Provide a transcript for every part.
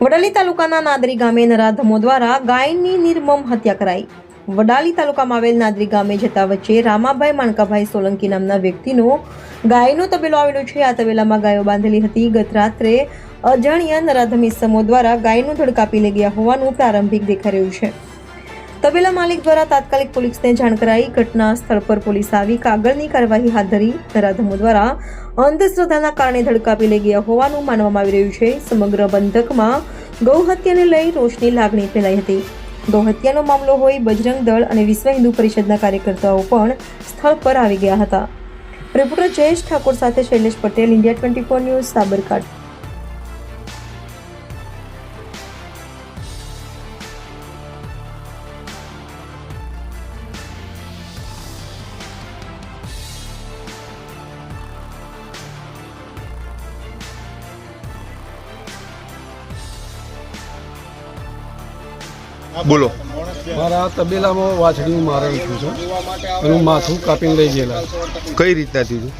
વડાલી તાલુકાના નાદરી ગામે નરાધમો દ્વારા ગાયની નિર્મમ હત્યા કરાઈ. વડાલી તાલુકામાં આવેલ નાદરી ગામે જતા વચ્ચે રામાભાઈ માણકાભાઈ સોલંકી નામના વ્યક્તિનો ગાયનો તબેલો આવેલો છે. આ તબેલામાં ગાયો બાંધેલી હતી. ગત રાત્રે અજાણ્યા નરાધમ ઇસમો દ્વારા ગાયનું ધડ કાપી લઈ ગયા હોવાનું પ્રારંભિક દેખાઈ રહ્યું છે. તબેલા માલિક દ્વારા તાત્કાલિક પોલીસને જાણ કરાઈ. ઘટના સ્થળ પર પોલીસ આવી. કાગળની કાર્યવાહી હાથ ધરી ધરાધમો દ્વારા અંધશ્રદ્ધાના કારણે ધડકાપી લઈ ગયા હોવાનું માનવામાં આવી રહ્યું છે. સમગ્ર બંધકમાં ગૌહત્યાને લઈ રોષની લાગણી ફેલાઈ હતી. ગૌહત્યાનો મામલો હોય બજરંગ દળ અને વિશ્વ હિન્દુ પરિષદના કાર્યકર્તાઓ પણ સ્થળ પર આવી ગયા હતા. રિપોર્ટર જયેશ ઠાકોર સાથે Shailesh Patel, India twenty four news, Sabarkantha. બોલો. મારા તબેલામાં વાછડીનું મારણ થયું છે એનું માથું કાપીને લઈ ગયેલા કઈ રીતના થયું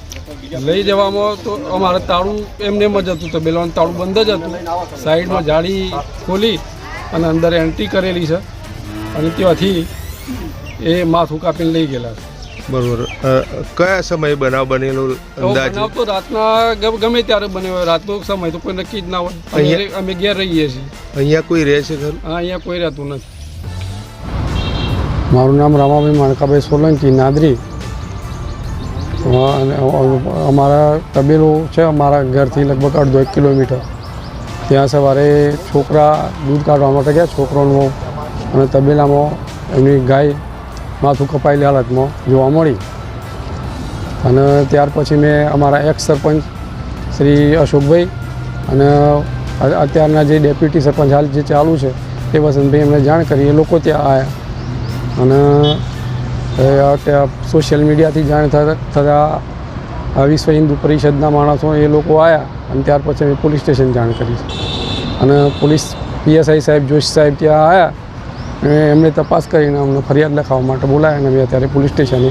લઈ જવામાં તો અમારે તાળું એમને એમ જ હતું તબેલાનું તાળું બંધ જ હતું. સાઈડમાં જાળી ખોલી અને અંદર એન્ટ્રી કરેલી છે. અને ત્યાંથી એ માથું કાપીને લઈ ગયેલા બરોબર. કયા સમયે બનાવ બનેલો અંદાજ? બનાવ તો રાતના ગમે- ગમે ત્યારે બન્યો રાતનો સમય તો કોઈ નક્કી જ ના હોય. અમે અહીંયા- અમે ઘેર રહીએ છીએ. અહીંયા કોઈ રહે છે ઘર? હા અહીંયા કોઈ રહેતું નથી. મારું નામ રામાભાઈ માણકાભાઈ સોલંકી નાદરી. અને અમારા તબેલો છે અમારા ઘરથી લગભગ અડધો એક કિલોમીટર. ત્યાં સવારે છોકરા દૂધ કાઢવા માટે ગયા છોકરોનું અને તબેલામાં એમની ગાય માથું કપાયેલી હાલતમાં જોવા મળી. અને ત્યાર પછી મેં અમારા એક્સ સરપંચ શ્રી અશોકભાઈ અને અત્યારના જે ડેપ્યુટી સરપંચ હાલ જે ચાલુ છે એ વસંતભાઈ એમને જાણ કરી. એ લોકો ત્યાં આવ્યા અને સોશિયલ મીડિયાથી જાણ થતા વિશ્વ હિન્દુ પરિષદના માણસો એ લોકો આવ્યા અને ત્યાર પછી અમે પોલીસ સ્ટેશન જાણ કરી. અને પોલીસ પીએસઆઈ સાહેબ, જોશી સાહેબ ત્યાં આવ્યા અને એમણે તપાસ કરીને અમને ફરિયાદ લખાવવા માટે બોલાવ્યા અને અમે અત્યારે પોલીસ સ્ટેશને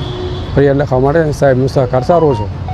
ફરિયાદ લખાવવા માટે સાહેબનો સહકાર સારો છે.